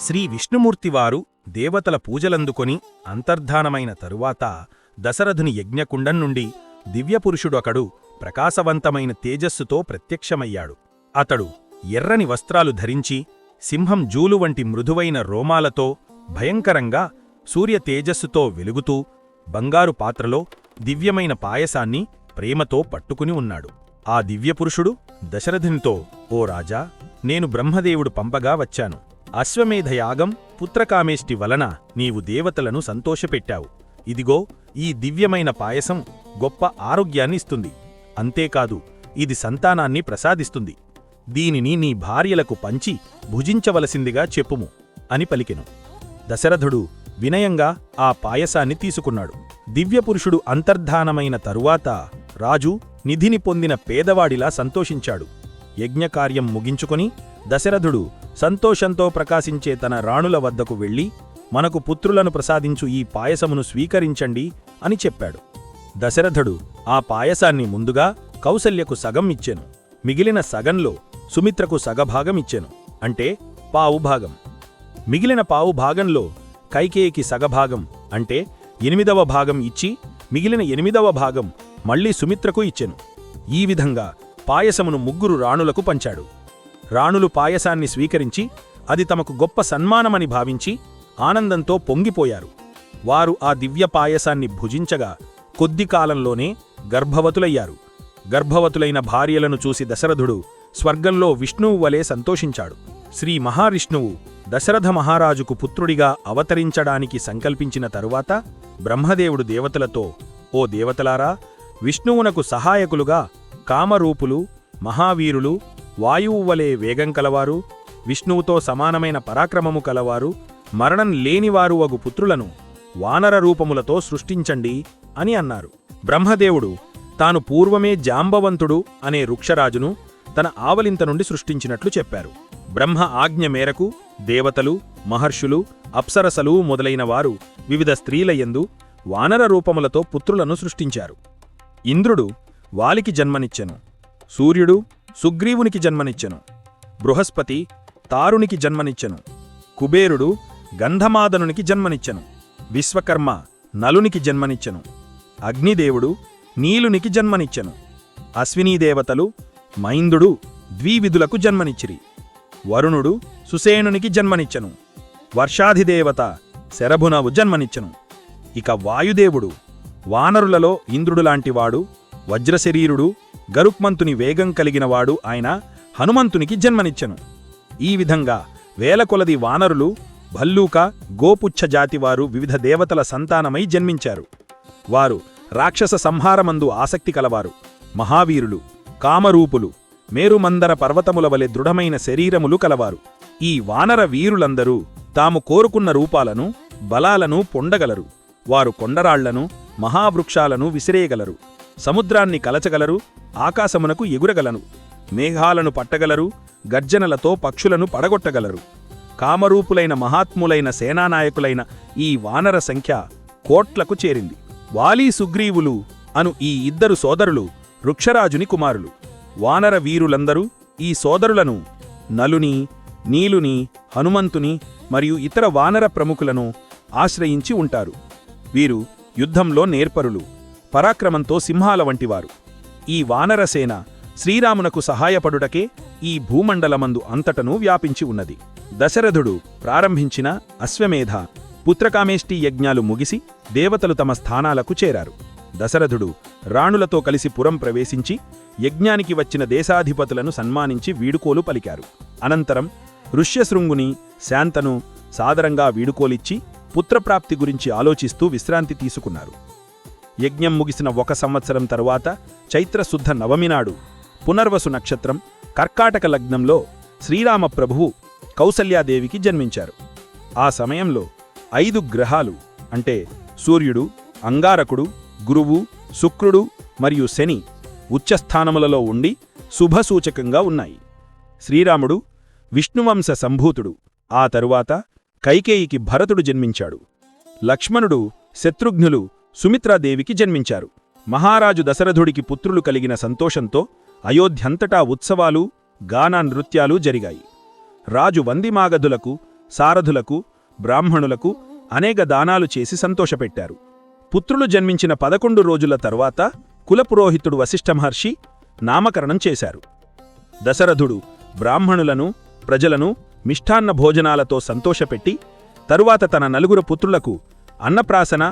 శ్రీ విష్ణుమూర్తివారు దేవతల పూజలందుకొని అంతర్ధానమైన తరువాత దశరథుని యజ్ఞకుండం నుండి దివ్యపురుషుడొకడు ప్రకాశవంతమైన తేజస్సుతో ప్రత్యక్షమయ్యాడు. అతడు ఎర్రని వస్త్రాలు ధరించి సింహం జూలు వంటి మృదువైన రోమాలతో భయంకరంగా సూర్య తేజస్సుతో వెలుగుతూ బంగారు పాత్రలో దివ్యమైన పాయసాన్ని ప్రేమతో పట్టుకుని ఉన్నాడు. ఆ దివ్యపురుషుడు దశరథునితో ఓ రాజా నేను బ్రహ్మదేవుడు పంపగా వచ్చాను. అశ్వమేధయాగం పుత్రకామేష్టి వలన నీవు దేవతలను సంతోషపెట్టావు. ఇదిగో ఈ దివ్యమైన పాయసం గొప్ప ఆరోగ్యాన్ని ఇస్తుంది. అంతేకాదు ఇది సంతానాన్ని ప్రసాదిస్తుంది. దీనిని నీ భార్యలకు పంచి భుజించవలసిందిగా చెప్పుము అని పలికెను. దశరథుడు వినయంగా ఆ పాయసాన్ని తీసుకున్నాడు. దివ్యపురుషుడు అంతర్ధానమైన తరువాత రాజు నిధిని పొందిన పేదవాడిలా సంతోషించాడు. యజ్ఞకార్యం ముగించుకొని దశరథుడు సంతోషంతో ప్రకాశించే తన రాణుల వద్దకు వెళ్ళి మనకు పుత్రులను ప్రసాదించు ఈ పాయసమును స్వీకరించండి అని చెప్పాడు. దశరథుడు ఆ పాయసాన్ని ముందుగా కౌసల్యకు సగం ఇచ్చెను. మిగిలిన సగంలో సుమిత్రకు సగభాగం ఇచ్చెను. అంటే పావు భాగం. మిగిలిన పావు భాగంలో కైకేయికి సగభాగం అంటే ఎనిమిదవ భాగం ఇచ్చి మిగిలిన ఎనిమిదవ భాగం మళ్ళీ సుమిత్రకు ఇచ్చెను. ఈ విధంగా పాయసమును ముగ్గురు రాణులకు పంచాడు. రాణులు పాయసాన్ని స్వీకరించి అది తమకు గొప్ప సన్మానమని భావించి ఆనందంతో పొంగిపోయారు. వారు ఆ దివ్య పాయసాన్ని భుజించగా కొద్ది కాలంలోనే గర్భవతులయ్యారు. గర్భవతులైన భార్యలను చూసి దశరథుడు స్వర్గంలో విష్ణువు వలె సంతోషించాడు. శ్రీ మహావిష్ణువు దశరథ మహారాజుకు పుత్రుడిగా అవతరించడానికి సంకల్పించిన తరువాత బ్రహ్మదేవుడు దేవతలతో ఓ దేవతలారా విష్ణువునకు సహాయకులుగా కామరూపులు మహావీరులు వాయువు వలె వేగం కలవారు విష్ణువుతో సమానమైన పరాక్రమము కలవారు మరణం లేనివారు వగు పుత్రులను వానర రూపములతో సృష్టించండి అని అన్నారు. బ్రహ్మదేవుడు తాను పూర్వమే జాంబవంతుడు అనే వృక్షరాజును తన ఆవలింత నుండి సృష్టించినట్లు చెప్పారు. బ్రహ్మ ఆజ్ఞ మేరకు దేవతలు మహర్షులు అప్సరసలు మొదలైన వారు వివిధ స్త్రీలయందు వానర రూపములతో పుత్రులను సృష్టించారు. ఇంద్రుడు వాలికి జన్మనిచ్చెను. సూర్యుడు సుగ్రీవునికి జన్మనిచ్చెను. బృహస్పతి తారునికి జన్మనిచ్చెను. కుబేరుడు గంధమాదనునికి జన్మనిచ్చెను. విశ్వకర్మ నలునికి జన్మనిచ్చెను. అగ్నిదేవుడు నీలునికి జన్మనిచ్చెను. అశ్వినీదేవతలు మైందుడు ద్వివిధులకు జన్మనిచ్చిరి. వరుణుడు సుసేనునికి జన్మనిచ్చెను. వర్షాధిదేవత శరభునవు జన్మనిచ్చెను. ఇక వాయుదేవుడు వానరులలో ఇంద్రుడులాంటివాడు వజ్రశరీరుడు గరుక్మంతుని వేగం కలిగినవాడు ఆయన హనుమంతునికి జన్మనిచ్చెను. ఈ విధంగా వేలకొలది వానరులు భల్లూక గోపుచ్చ జాతివారు వివిధ దేవతల సంతానమై జన్మించారు. వారు రాక్షస సంహారమందు ఆసక్తి కలవారు. మహావీరులు కామరూపులు మేరుమందర పర్వతముల వలె దృఢమైన శరీరములు కలవారు. ఈ వానర వీరులందరూ తాము కోరుకున్న రూపాలను బలాలను పొండగలరు వారు కొండరాళ్ళను మహావృక్షాలను విసిరేయగలరు. సముద్రాన్ని కలచగలరు ఆకాశమునకు ఎగురగలను మేఘాలను పట్టగలరు గర్జనలతో పక్షులను పడగొట్టగలరు. కామరూపులైన మహాత్ములైన సేనానాయకులైన ఈ వానర సంఖ్య కోట్లకు చేరింది. వాలీ సుగ్రీవులు అను ఈ ఇద్దరు సోదరులు వృక్షరాజుని కుమారులు. వానర వీరులందరూ ఈ సోదరులను నలుని నీలుని హనుమంతుని మరియు ఇతర వానర ప్రముఖులను ఆశ్రయించి ఉంటారు. వీరు యుద్ధంలో నేర్పరులు. పరాక్రమంతో సింహాల వంటివారు. ఈ వానరసేన శ్రీరామునకు సహాయపడుటకే ఈ భూమండలమందు అంతటను వ్యాపించి ఉన్నది. దశరథుడు ప్రారంభించిన అశ్వమేధ పుత్రకామేష్టి యజ్ఞాలు ముగిసి దేవతలు తమ స్థానాలకు చేరారు. దశరథుడు రాణులతో కలిసి పురం ప్రవేశించి యజ్ఞానికి వచ్చిన దేశాధిపతులను సన్మానించి వీడుకోలు పలికారు. అనంతరం ఋష్యశృంగుని శాంతను సాదరంగా వీడుకోలిచ్చి పుత్రప్రాప్తి గురించి ఆలోచిస్తూ విశ్రాంతి తీసుకున్నారు. యజ్ఞం ముగిసిన ఒక సంవత్సరం తరువాత చైత్రశుద్ధ నవమినాడు పునర్వసు నక్షత్రం కర్కాటక లగ్నంలో శ్రీరామ ప్రభువు కౌసల్యాదేవికి జన్మించారు. ఆ సమయంలో ఐదు గ్రహాలు అంటే సూర్యుడు అంగారకుడు గురువు శుక్రుడు మరియు శని ఉచ్చస్థానములలో ఉండి శుభసూచకంగా ఉన్నాయి. శ్రీరాముడు విష్ణువంశ సంభూతుడు. ఆ తరువాత కైకేయికి భరతుడు జన్మించాడు. లక్ష్మణుడు శత్రుఘ్నులు సుమిత్రాదేవికి జన్మించారు. మహారాజు దశరథుడికి పుత్రులు కలిగిన సంతోషంతో అయోధ్యంతటా ఉత్సవాలు గానా నృత్యాలు జరిగాయి. రాజు వందిమాగధులకు సారథులకు బ్రాహ్మణులకు అనేక దానాలు చేసి సంతోషపెట్టారు. పుత్రులు జన్మించిన పదకొండు రోజుల తరువాత కులపురోహితుడు వశిష్ఠమహర్షి నామకరణం చేశారు. దశరథుడు బ్రాహ్మణులను ప్రజలను మిష్టాన్న భోజనాలతో సంతోషపెట్టి తరువాత తన నలుగురు పుత్రులకు అన్నప్రాసన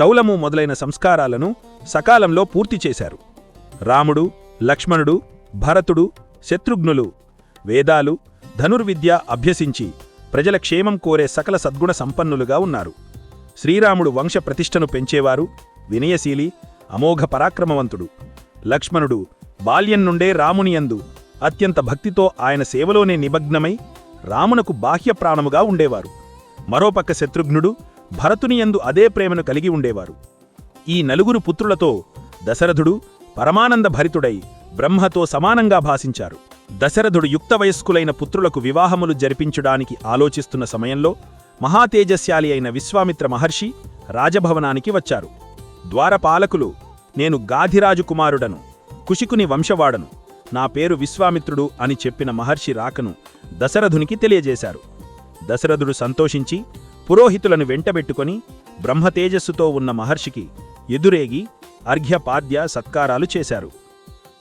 చౌలము మొదలైన సంస్కారాలను సకాలంలో పూర్తి చేశారు. రాముడు లక్ష్మణుడు భరతుడు శత్రుఘ్నులు వేదాలు ధనుర్విద్య అభ్యసించి ప్రజల క్షేమం కోరే సకల సద్గుణ సంపన్నులుగా ఉన్నారు. శ్రీరాముడు వంశ ప్రతిష్టను పెంచేవారు వినయశీలి అమోఘ పరాక్రమవంతుడు. లక్ష్మణుడు బాల్యం నుండే రామునియందు అత్యంత భక్తితో ఆయన సేవలోనే నిమగ్నమై రామునకు బాహ్య ప్రాణముగా ఉండేవారు. మరోపక్క శత్రుఘ్నుడు భరతునియందు అదే ప్రేమను కలిగి ఉండేవారు. ఈ నలుగురు పుత్రులతో దశరథుడు పరమానంద భరితుడై బ్రహ్మతో సమానంగా భాసించారు దశరథుడు యుక్త వయస్కులైన పుత్రులకు వివాహములు జరిపించడానికి ఆలోచిస్తున్న సమయంలో మహాతేజస్యాలి అయిన విశ్వామిత్ర మహర్షి రాజభవనానికి వచ్చారు. ద్వారపాలకులు నేను గాధిరాజు కుమారుడను కుషికుని వంశవాడను నా పేరు విశ్వామిత్రుడు అని చెప్పిన మహర్షి రాకను దశరథునికి తెలియజేశారు. దశరథుడు సంతోషించి పురోహితులను వెంటబెట్టుకొని బ్రహ్మతేజస్సుతో ఉన్న మహర్షికి ఎదురేగి అర్ఘ్యపాద్య సత్కారాలు చేశారు.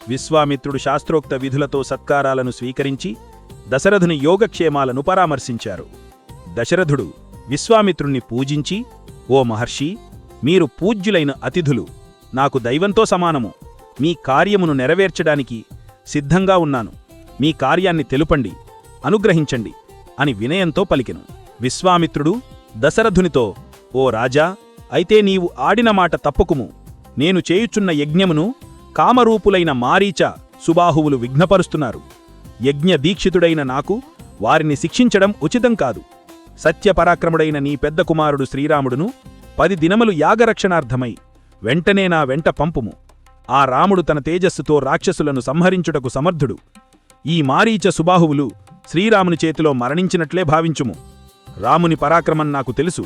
విశ్వామిత్రుడు శాస్త్రోక్త విధులతో సత్కారాలను స్వీకరించి దశరథుని యోగక్షేమాలను పరామర్శించారు. దశరథుడు విశ్వామిత్రుణ్ణి పూజించి ఓ మహర్షి మీరు పూజ్యులైన అతిథులు నాకు దైవంతో సమానము. మీ కార్యమును నెరవేర్చడానికి సిద్ధంగా ఉన్నాను. మీ కార్యాన్ని తెలుపండి అనుగ్రహించండి అని వినయంతో పలికెను. విశ్వామిత్రుడు దశరథునితో ఓ రాజా అయితే నీవు ఆడిన మాట తప్పకుము. నేను చేయుచున్న యజ్ఞమును కామరూపులైన మారీచ సుబాహువులు విఘ్నపరుస్తున్నారు. యజ్ఞ దీక్షితుడైన నాకు వారిని శిక్షించడం ఉచితం కాదు. సత్యపరాక్రముడైన నీ పెద్ద కుమారుడు శ్రీరాముడును పది దినములు యాగరక్షణార్థమై వెంటనే నా వెంట పంపుము. ఆ రాముడు తన తేజస్సుతో రాక్షసులను సంహరించుటకు సమర్థుడు. ఈ మారీచ సుబాహువులు శ్రీరాముని చేతిలో మరణించినట్లే భావించుము. రాముని పరాక్రమం నాకు తెలుసు.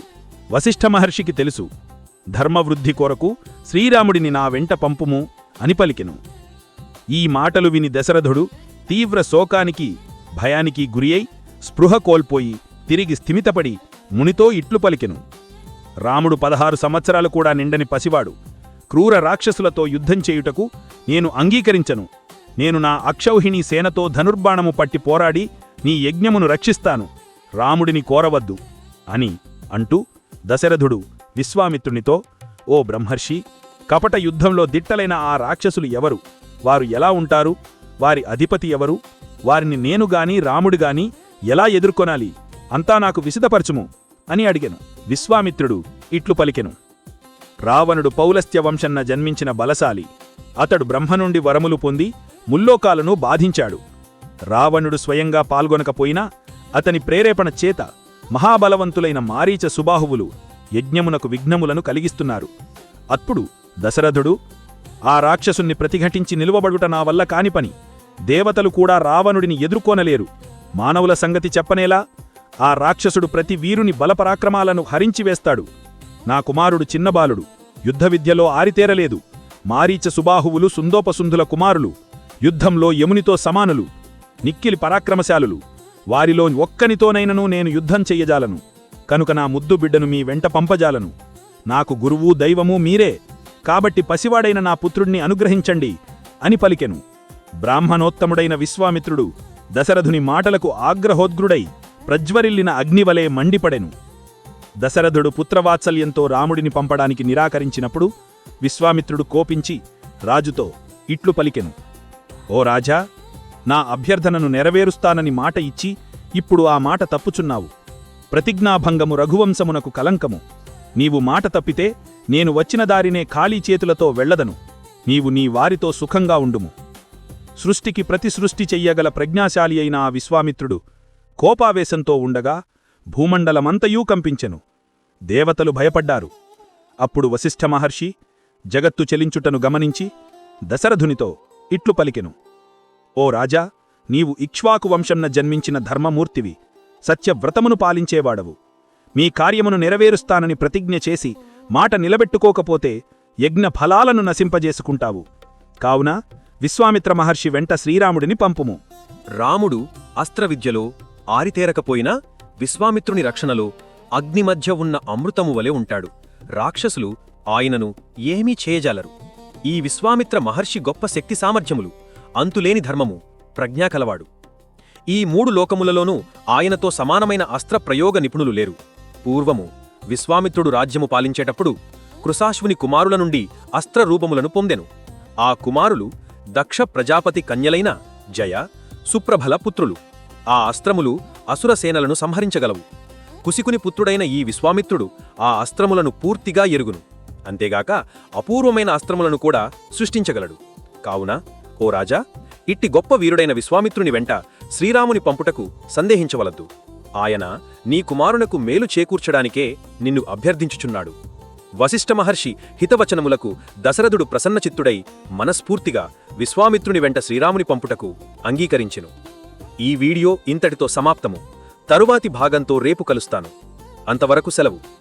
వశిష్ఠ మహర్షికి తెలుసు. ధర్మవృద్ధి కొరకు శ్రీరాముడిని నా వెంట పంపుము అని పలికెను. ఈ మాటలు విని దశరథుడు తీవ్ర శోకానికి భయానికి గురియై స్పృహ కోల్పోయి తిరిగి స్థిమితపడి మునితో ఇట్లు పలికెను. రాముడు పదహారు సంవత్సరాలు కూడా నిండని పసివాడు. క్రూర రాక్షసులతో యుద్ధం చేయుటకు నేను అంగీకరించను. నేను నా అక్షౌహిణీ సేనతో ధనుర్బాణము పట్టి పోరాడి నీ యజ్ఞమును రక్షిస్తాను. రాముడిని కోరవద్దు అని అంటూ దశరథుడు విశ్వామిత్రునితో ఓ బ్రహ్మర్షి కపట యుద్ధంలో దిట్టలైన ఆ రాక్షసులు ఎవరు? వారు ఎలా ఉంటారు? వారి అధిపతి ఎవరు? వారిని నేనుగాని రాముడుగాని ఎలా ఎదుర్కొనాలి? అంతా నాకు విసిదపరచుము అని అడిగెను. విశ్వామిత్రుడు ఇట్లు పలికెను. రావణుడు పౌలస్త్య వంశన్న జన్మించిన బలశాలి. అతడు బ్రహ్మ నుండి వరములు పొంది ముల్లోకాలను బాధించాడు. రావణుడు స్వయంగా పాల్గొనకపోయినా అతని ప్రేరేపణ చేత మహాబలవంతులైన మారీచ సుబాహువులు యజ్ఞమునకు విఘ్నములను కలిగిస్తున్నారు. అప్పుడు దశరథుడు ఆ రాక్షసుణ్ణి ప్రతిఘటించి నిలువబడుట నా వల్ల కాని పని. దేవతలు కూడా రావణుడిని ఎదుర్కోనలేరు. మానవుల సంగతి చెప్పనేలా? ఆ రాక్షసుడు ప్రతి వీరుని బలపరాక్రమాలను హరించివేస్తాడు నా కుమారుడు చిన్నబాలుడు యుద్ధ విద్యలో ఆరితేరలేదు. మారీచ సుబాహువులు సుందోపసుంధుల కుమారులు యుద్ధంలో యమునితో సమానులు నిక్కిలి పరాక్రమశాలులు. వారిలో ఒక్కనితోనైనను నేను యుద్ధం చెయ్యజాలను. కనుక నా ముద్దు బిడ్డను మీ వెంట పంపజాలను. నాకు గురువు దైవము మీరే. కాబట్టి పసివాడైన నా పుత్రుణ్ణి అనుగ్రహించండి అని పలికెను. బ్రాహ్మణోత్తముడైన విశ్వామిత్రుడు దశరథుని మాటలకు ఆగ్రహోద్గ్రుడై ప్రజ్వరిల్లిన అగ్నివలే మండిపడెను. దశరథుడు పుత్రవాత్సల్యంతో రాముడిని పంపడానికి నిరాకరించినప్పుడు విశ్వామిత్రుడు కోపించి రాజుతో ఇట్లు పలికెను. ఓ రాజా నా అభ్యర్థనను నెరవేరుస్తానని మాట ఇచ్చి ఇప్పుడు ఆ మాట తప్పుచున్నావు. ప్రతిజ్ఞాభంగము రఘువంశమునకు కలంకము. నీవు మాట తప్పితే నేను వచ్చిన దారినే ఖాళీ చేతులతో వెళ్ళదను నీవు నీ వారితో సుఖంగా ఉండుము. సృష్టికి ప్రతి సృష్టి చెయ్యగల ప్రజ్ఞాశాలి అయిన ఆ విశ్వామిత్రుడు కోపావేశంతో ఉండగా భూమండలమంతయూ కంపించెను. దేవతలు భయపడ్డారు. అప్పుడు వశిష్ఠ మహర్షి జగత్తు చెలించుటను గమనించి దశరథునితో ఇట్లు పలికెను. ఓ రాజా నీవు ఇక్ష్వాకు వంశంన జన్మించిన ధర్మమూర్తివి సత్యవ్రతమును పాలించేవాడవు. మీ కార్యమును నెరవేరుస్తానని ప్రతిజ్ఞ చేసి మాట నిలబెట్టుకోకపోతే యజ్ఞ ఫలాలను నశింపజేసుకుంటావు. కావున విశ్వామిత్ర మహర్షి వెంట శ్రీరాముడిని పంపుము. రాముడు అస్త్రవిద్యలో ఆరితేరకపోయినా విశ్వామిత్రుని రక్షణలో అగ్ని మధ్య ఉన్న అమృతము వలె ఉంటాడు. రాక్షసులు ఆయనను ఏమీ చేయజాలరు. ఈ విశ్వామిత్ర మహర్షి గొప్ప శక్తి సామర్థ్యములు. అంతులేని ధర్మము ప్రజ్ఞా కలవాడు. ఈ మూడు లోకములలోనూ ఆయనతో సమానమైన అస్త్ర ప్రయోగ నిపుణులు లేరు. పూర్వము విశ్వామిత్రుడు రాజ్యము పాలించేటప్పుడు కృశాశ్వుని కుమారుల నుండి అస్త్ర రూపములను పొందెను. ఆ కుమారులు దక్ష ప్రజాపతి కన్యలైన జయ సుప్రభల పుత్రులు. ఆ అస్త్రములు అసురసేనలను సంహరించగలవు. కుసికుని పుత్రుడైన ఈ విశ్వామిత్రుడు ఆ అస్త్రములను పూర్తిగా ఎరుగును. అంతేగాక అపూర్వమైన అస్త్రములను కూడా సృష్టించగలడు. కావున ఓ రాజా ఇట్టి గొప్ప వీరుడైన విశ్వామిత్రుని వెంట శ్రీరాముని పంపుటకు సందేహించవలద్దు. ఆయన నీ కుమారునకు మేలు చేకూర్చడానికే నిన్ను అభ్యర్థించుచున్నాడు. వశిష్ఠ మహర్షి హితవచనములకు దశరథుడు ప్రసన్నచిత్తుడై మనస్ఫూర్తిగా విశ్వామిత్రుని వెంట శ్రీరాముని పంపుటకు అంగీకరించెను. ఈ వీడియో ఇంతటితో సమాప్తము. తరువాతి భాగంతో రేపు కలుస్తాను. అంతవరకు సెలవు.